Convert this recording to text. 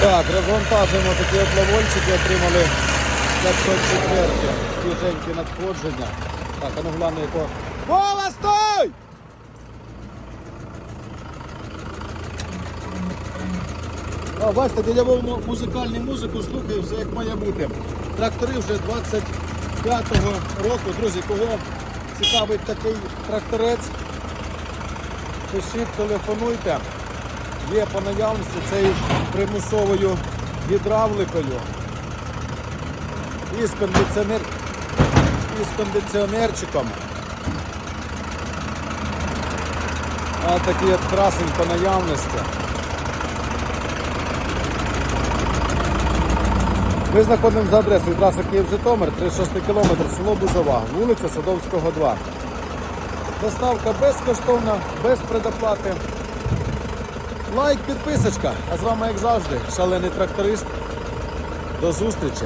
Так, розвантажуємо такі от лавольчики, отримали 504 свіженькі надходження. Так, а ну гляну яко. Вова, стой! А, бачите, Вов му- музикальну музику слухаю, все як має бути. Трактори вже 25-го року. Друзі, кого цікавить такий тракторець, пишіть, телефонуйте. Є по наявності з примусовою гідравликою. І з, кондиціонер... і з кондиціонерчиком. А такий от красень по наявності. Ми знаходимося за адресою траса Київ-Житомир, 36 км, село Бузова, вулиця Садовського, 2. Доставка безкоштовна, без предоплати. Лайк, підписочка. А з вами, як завжди, шалений тракторист. До зустрічі!